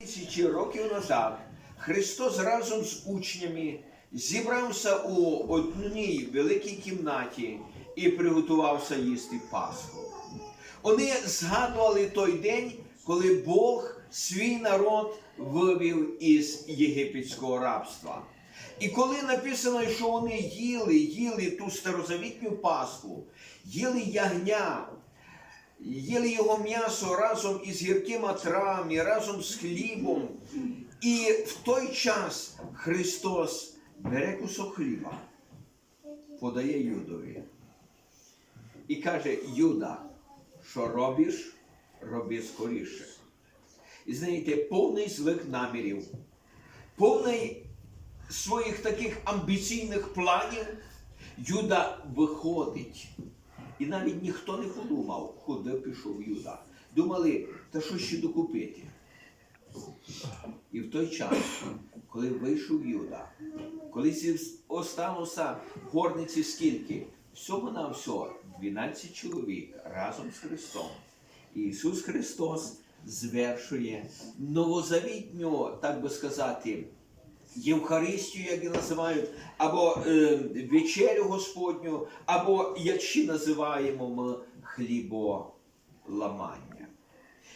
Тисячі років назад Христос разом з учнями зібрався у одній великій кімнаті і приготувався їсти Пасху. Вони згадували той день, коли Бог свій народ вивів із єгипетського рабства. І коли написано, що вони їли, їли ту старозавітню Пасху, їли ягня, їли його м'ясо разом із гіркими травами, разом з хлібом. І в той час Христос бере кусок хліба, подає Юдові і каже: Юда, що робиш, роби скоріше. І знаєте, повний злих намірів, повний своїх таких амбіційних планів, Юда виходить. І навіть ніхто не подумав, куди пішов Юда. Думали, та що ще докупити. І в той час, коли вийшов Юда, коли в горниці скільки? Всього на всього 12 чоловік разом з Христом. І Ісус Христос звершує новозавітню, так би сказати, Євхаристію, як її називають, або е, вечерю Господню, або як ще називаємо ми хліболамання.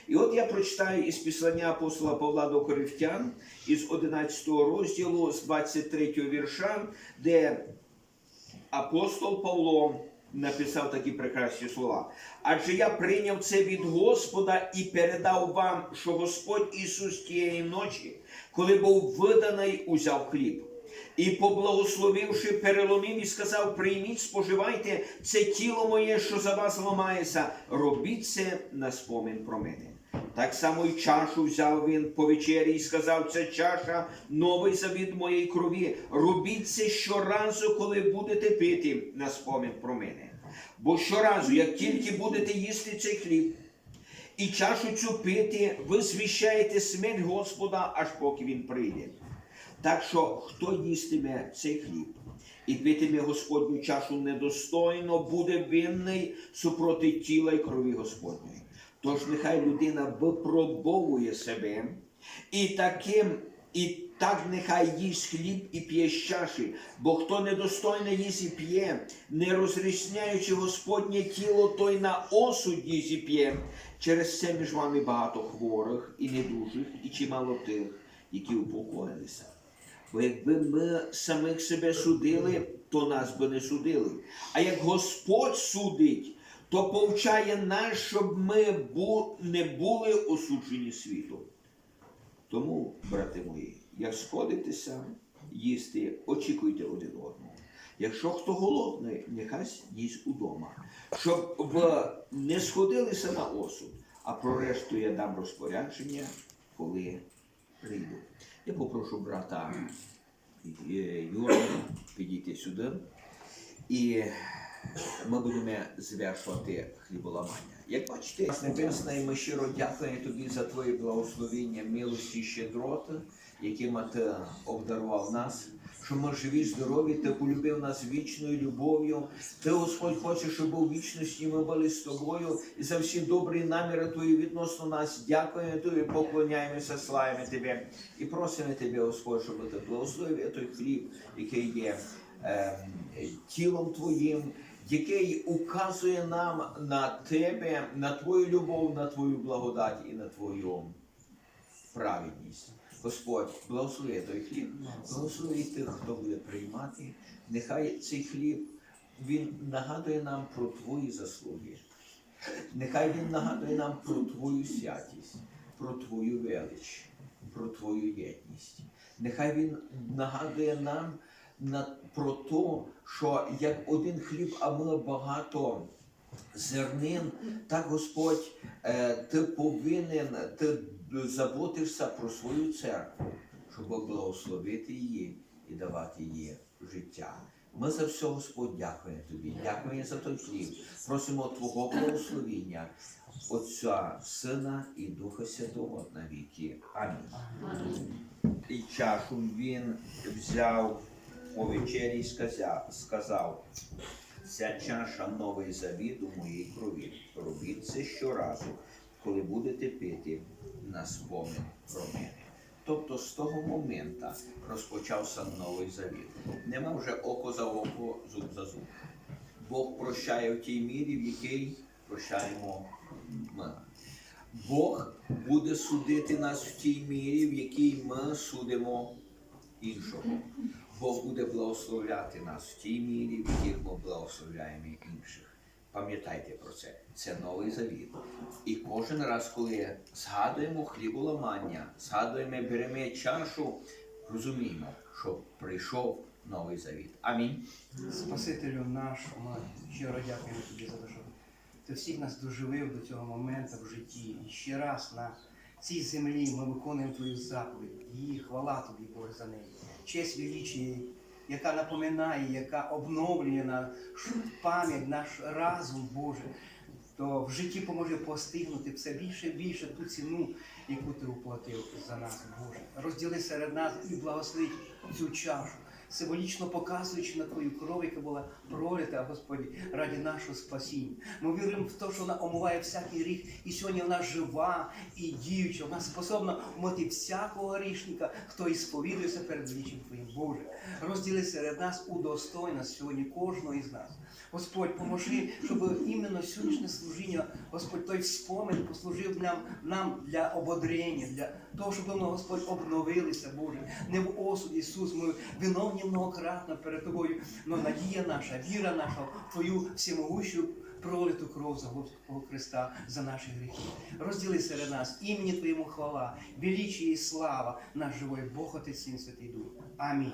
І от я прочитаю із післання апостола Павла до Коринфян із 11 розділу, з 23 вірша, де апостол Павло написав такі прекрасні слова. Адже я прийняв це від Господа і передав вам, що Господь Ісус тієї ночі, коли був виданий, узяв хліб. І, поблагословивши, переломив і сказав: прийміть, споживайте це тіло моє, що за вас ламається, робіть це на спомін про мене. Так само й чашу взяв він по вечері і сказав: це чаша, новий завіт моєї крові. Робіть це щоразу, коли будете пити на спомин про мене. Бо щоразу, як тільки будете їсти цей хліб, і чашу цю пити, ви звіщаєте смерть Господа, аж поки він прийде. Так що хто їстиме цей хліб і питиме Господню чашу недостойно, буде винний супроти тіла і крові Господньої. Тож нехай людина випробовує себе і таким, і так нехай їсть хліб і п'є з чаші, бо хто недостойно їсть і п'є, не розрізняючи Господнє тіло, той на осуд їсть і п'є. Через це між вами багато хворих і недужих, і чимало тих, які упокоїлися. Бо якби ми самих себе судили, то нас би не судили. А як Господь судить, то повчає нас, щоб ми не були осуджені світом. Тому, брати мої, як сходитеся їсти, очікуйте один одного. Якщо хто голодний, нехай їсть удома, щоб не сходилися на осуд, а про решту я дам розпорядження, коли прийду. Я попрошу брата е, Юру підійти сюди, і ми будемо звершувати хліболамання. Як бачите, Небесне, ми щиро дякуємо тобі за твоє благословення, милості, щедроти, якими ти обдарував нас. Що ми живі, здорові, ти полюбив нас вічною любов'ю. Ти, Господь, хочеш, щоб у вічності ми були з тобою і за всі добрі наміри твої відносно нас. Дякуємо тобі, поклоняємося, славимо тебе і просимо тебе, Господь, щоб ти благословив той хліб, який є ем, тілом твоїм, який указує нам на тебе, на твою любов, на твою благодать і на твою праведність. Господь, благослови той хліб, благослови тих, хто буде приймати. Нехай цей хліб він нагадує нам про твої заслуги. Нехай він нагадує нам про твою святість, про твою велич, про твою єдність. Нехай він нагадує нам на, про те, що як один хліб, а ми багато зернин, так Господь, е, ти повинен, ти заботишся про свою церкву, щоб благословити її і давати їй життя. Ми за все, Господь, дякуємо тобі. Дякуємо за той хліб. Просимо Твого благословення, Отця, Сина і Духа Святого на віки. Амінь. І чашу він взяв по вечері сказав, сказав Ця чаша новий завіт у моїй крові. Робіть це щоразу, коли будете пити на спомин про мене. Тобто з того моменту розпочався новий завіт. Нема вже око за око, зуб за зуб. Бог прощає в тій мірі, в якій прощаємо ми. Бог буде судити нас в тій мірі, в якій ми судимо іншого. Бог буде благословляти нас в тій мірі, в яких ми благословляємо інших. Пам'ятайте про це. Це новий завіт. І кожен раз, коли згадуємо хліболамання, згадуємо, беремо чашу, розуміємо, що прийшов новий завіт. Амінь. Спасителю наш, ми щиро дякуємо тобі за те, що ти всіх нас доживив до цього моменту в житті. І ще раз на цій землі ми виконуємо твою заповідь. І хвала тобі, Боже, за неї. Честь величі, яка напоминає, яка обновлює наш пам'ять, наш разум, Боже. То в житті поможе постигнути все більше і більше ту ціну, яку ти уплатив за нас, Боже. Розділи серед нас і благослови цю чашу символічно показуючи на твою кров, яка була пролита, Господи, раді нашого спасіння. Ми віримо в те, що вона омиває всякий гріх, і сьогодні вона жива і діюча. Вона способна вмити всякого грішника, хто і сповідується перед вічим Твоїм Боже. Розділи серед нас удостойно сьогодні кожного із нас. Господь, поможи, щоб іменно сьогоднішнє служіння, Господь, той спомин послужив нам, нам для ободрення, для того, щоб ми, Господь, обновилися, Боже. Не в осуд, Ісус, ми виновні многократно перед Тобою, але надія наша, віра наша в Твою всемогущу пролиту кров за Господа Христа за наші гріхи. Розділи серед нас імені Твоєму хвала, величі і слава, наш живий Бог Отець Син Святий Дух. Амінь.